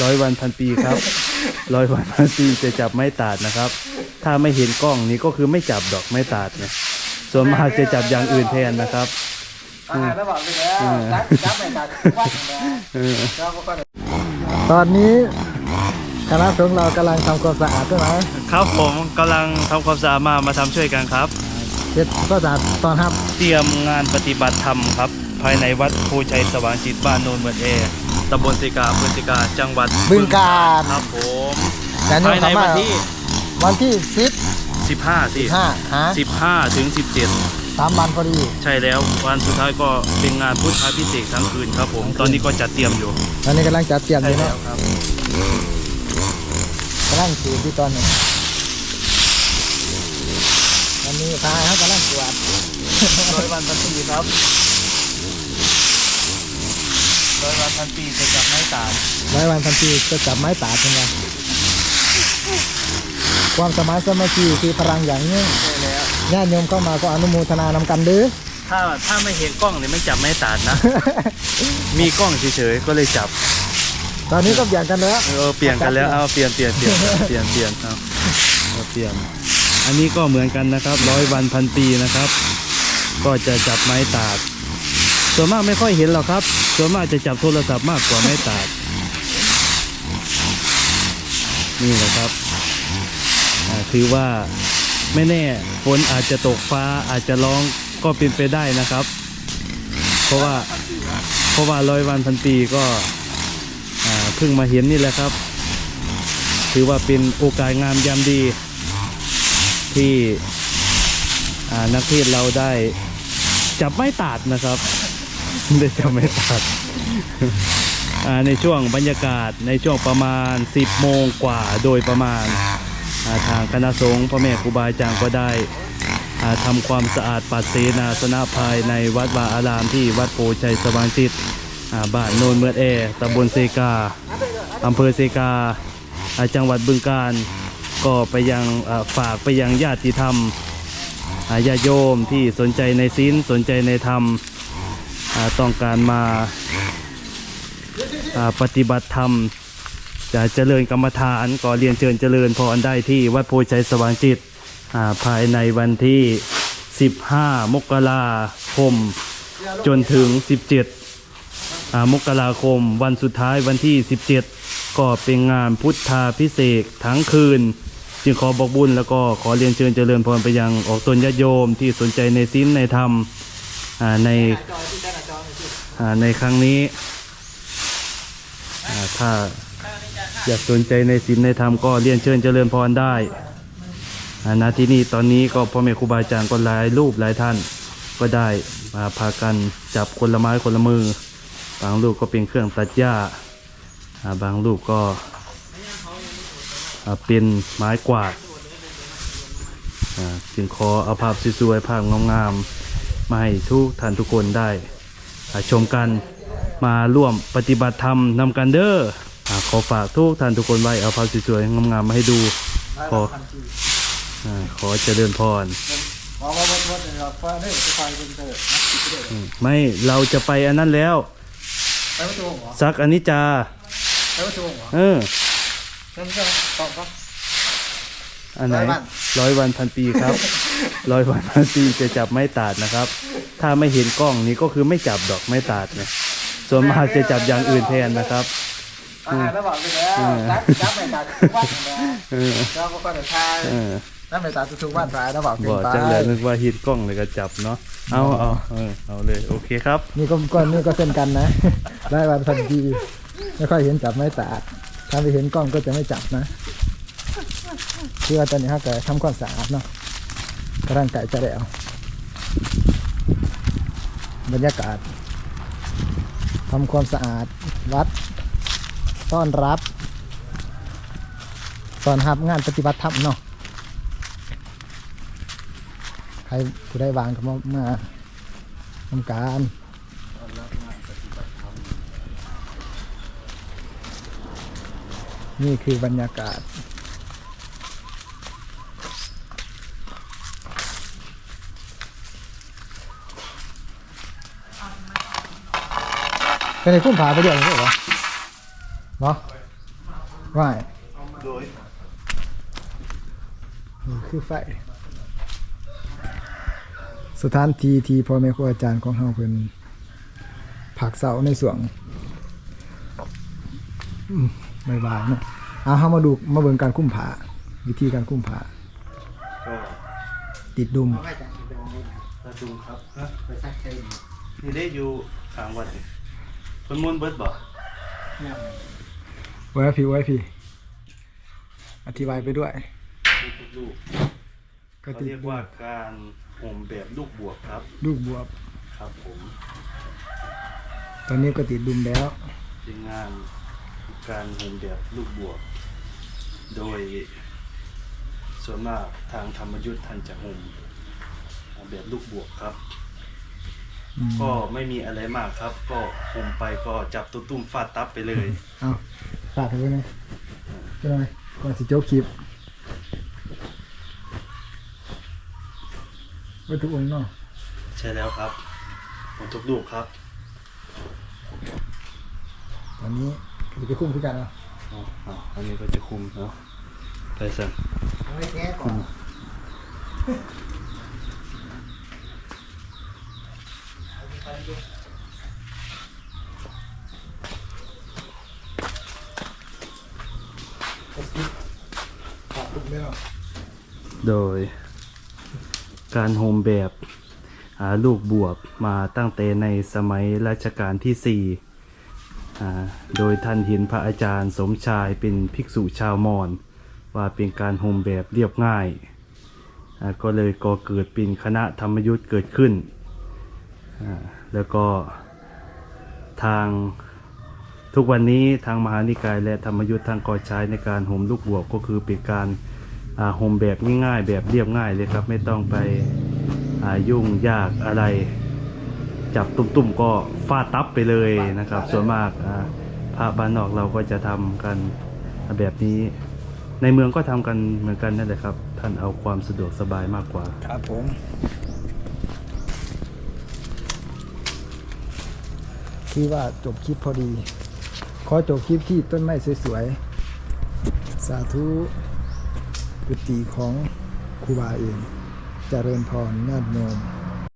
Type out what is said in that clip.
ร้อยวันพันปีครับ ร้อยวันพันปีจะจับไม้ตาดนะครับ ถ้าไม่เห็นกล้องนี้ก็คือไม่จับดอกไม้ตาดเนี่ย ส่วนมากจะจับอย่างอื่นแทนนะครับอ่าแล้วบอกไปแล้วจับจับไปตัดวัดนะเออเราก็ตอนนี้คณะสงฆ์เรากำลังทำความสะอาดใช่ไหมครับผมกำลังทำความสะอาดมามาทำช่วยกันครับเฮ็ดก็สะอาดตอนครับ เตรียมงานปฏิบัติธรรมครับ ภายในวัดภูชัยสว่างจิตบ้านโนนเมืองเอ ตำบลสิกาอำเภอสิกา จังหวัดบึงกาฬ ครับผมแต่นี่ภายในทำวัมานที่ วันที่สิบ15สิห้าฮะ15 ถึงสามวันพอดี17ใช่แล้ว วันสุดท้ายก็เป็นงานพุทธาพิเศษกทั้งคืนครับผม ตอนนี้ก็จัดเตรียมอยู่ตอนนี้กำลังจัดเตรียมอใช่ยู่แล้เนาะวครับ กำลังสูดที่ตอนนี้วันนี้ทายเขากำลังตรวจร้อยวันพันปีครับร้อยวัน พันปีจะจับไม้ตาดร้อยวันพันปีจะจับไม้ตาดเป็นไงความสมัยสามัคคีคือพลังอย่างยิ่งใช่แล้ว ญาติโยมเข้ามาก็อนุโมทนานำกันเด้อ ถ้าถ้าไม่เห็นกล้องเนี่ยไม่จับไม้ตาดนะ มีกล้องเฉยๆก็เลยจับ ตอนนี้ก็เปลี่ยนกันแล้ว เออเปลี่ยนกันแล้ว เอาเปลี่ยนเปลี่ยนเปลี่ยนเปลี่ยนเปลี่ยนเอาเอาเปลี่ยน อันนี้ก็เหมือนกันนะครับร้อยวันพันปีนะครับ ก็จะจับไม้ตาด ส่วนมากไม่ค่อยเห็นหรอกครับ ส่วนมากจะจับโทรศัพท์มากกว่าไม้ตาดนี่แหละครับอ่าถือว่าไม่แน่ฝนอาจจะตกฟ้าอาจจะร้องก็เป็นไปได้นะครับ เพราะว่าเพราะว่าร้อยวันพันปีก็เพิ่งมาเห็นนี่แหละครับ ถือว่าเป็นโอกาสงามยามดี ที่นักเทศเราได้จับไม้ตาดนะครับ ได้จับไม้ตาดในช่วงบรรยากาศในช่วงประมาณ 10 โมงกว่าโดยประมาณาทางคณะสงฆ์พ่อแม่ครูบาอาจารย์ก็ได้อ่าทำความสะอาดปัดเสนาสนะภายในวัดวาอารามที่วัดโพชัยสว่างจิตบ้านโนนเมืองแอตำบลเซกาอำเภอเซกาาจังหวัดบึงกาฬก็ไปยังฝากไปยังญาติธรรมญาโยมที่สนใจในศีลสนใจในธรรม ต้องการมาปฏิบัติธรรม จะเจริญกรรมฐานก็เรียนเชิญเจริญพรได้ที่วัดโพชัยสว่างจิตภายในวันที่ 15 มกราคม จนถึง 17 มกราคม วันสุดท้ายวันที่ 17 ก็เป็นงานพุทธาพิเศษทั้งคืน จึงขอบอกบุญแล้วก็ขอเรียนเชิญเจริญพรไปยังออกตนญาโยมที่สนใจในศีลในธรรมในอ ในครั้งนี้ถ้าอยากสนใจในศีลในธรรมก็เรียนเชิญเจริญพรได้อ่าณที่นี่ตอนนี้ก็พ่อแม่ครูบาอาจารย์ก็หลายรูปหลายท่าน ก็ได้มาพากันจับคนละไม้คนละมือ บางรูปก็เป็นเครื่องตัดหญ้า บางรูปก็เป็นไม้กวาดจึงขอเอาภาพสวยๆภาพงามๆมาให้ทุกท่านทุกคนได้ ชมกันมาร่วมปฏิบัติธรรมนำกันเด้ออาขอฝากทุกท่านทุกคนไว้เอาภาพสวยๆงามๆมาให้ดู ขออาขอเจริญพรว่าว่าว่าว่าเราฟ้าเนี่ยจะไปเป็นเถิดอืมไม่เราจะไปอันนั้นแล้วไปประตูหัวซักอันนี้จาไปประตูหัวเออนั่นก็ต อบครับอันไหนร้อยวัน ร้อยวันพันปีครับ ร้อยวันพันปีจะจับไม้ตาดนะครับ ถ้าไม่เห็นกล้องนี้ก็คือไม่จับดอกไม้ตาดเนี่ยส่วนมากจะจับอย่างอื่นแทนนะครับ อ่าแล้วบอกไปแล้วจับจับไปตัดวัดนะเออเราก็จะทายเออนั่นไปตัดทุกวันทายแล้วบอกเป็นบอกไปจังเลยนึกว่าฮิตกล้องเลยก็จับเนาะเอาเอาเออเอาเลยโอเคครับ นี่ก็ก้อนนี่ก็เส้นกันนะได้วันพันทีไม่ค่อยเห็นจับไม้ตาดถ้าไปเห็นกล้องก็จะไม่จับนะ คือว่าตอนนี้เขาแกทำความสะอาดเนาะกระร่างไก่จะแล้วบรรยากาศทำความสะอาดวัด ต้อนรับ ตอนรับงานปฏิบัติธรรมเนาะใครผู้ได้วางก็มามาทำการนี่คือบรรยากาศ เป็นไงพุ่มผาไปเดียวนี่เหรอเนาะว่ายโดยนี่คือไฟ สถานที่ที่พ่อแม่ครูอาจารย์ของเฮาเพิ่นผักเสาในสวงอืมบายเนาะเอาเฮามาดูมาเบิ่งการคุ้มผาวิธีการคุ้มผาติดดุมตาดุงครับฮะนี่ได้อยู่ทางวัน เพิ่นมวนต์เบิดบ่ไว้พี่ไว้พี่อธิบายไปด้วย ลูกก็เขาติดเรียกว่าการห่มแบบลูกบวกครับ ลูกบวบ ครับผมตอนนี้ก็ติดดุมแล้ว เป็นงานการห่มแบบลูกบวก โดย ส่วนมากทางธรรมยุทธ์ท่านจะห่มแบบลูกบวกครับอืม ก็ไม่มีอะไรมากครับ ก็ห่มไปก็จับตุ้ตุ้มๆฟาดตับไปเลย เอาฝากไว้ไหมใช่ไหมก่อนสิจบคลิปไว้ทุกองค์เนาะใช่แล้วครับผมทุกลูกครับตอนนี้จะไปคุ้มคือกันเนาะอ๋ออ๋ออันนี้ก็จะคุมเนาะไปสั่ง เอาไว้แก้ก่อน ฝากทุกเรื่องโดย การโฮมแบบหาลูกบวบมาตั้งแต่ในสมัยรัชกาลที่สี่อ่าโดยท่านเห็นพระอาจารย์สมชายเป็นภิกษุชาวมอญว่าเป็นการโฮมแบบเรียบง่ายอ่าก็เลยก่อเกิดเป็นคณะธรรมยุทธ์เกิดขึ้นอ่า แล้วก็ทางทุกวันนี้ทางมหานิกาย และธรรมยุทธ์ทางก่อใช้ในการโฮมลูกบวบก็คือเป็นการอ่าโฮมแบบง่ายๆ แบบเรียบง่ายเลยครับ ไม่ต้องไปยุ่งยากอะไร จับตุ่มๆก็ฟาดตับไปเลยนะครับ ส่วนมากพระบ้านนอกเราก็จะทำกันแบบนี้ ในเมืองก็ทำกันเหมือนกันนั่นแหละครับ ท่านเอาความสะดวกสบายมากกว่าครับผม คือว่าจบคลิปพอดี ขอจบคลิปที่ต้นไม้สวยๆ สาธุกุฏิของครูบาเองเจริญพรญาติโยม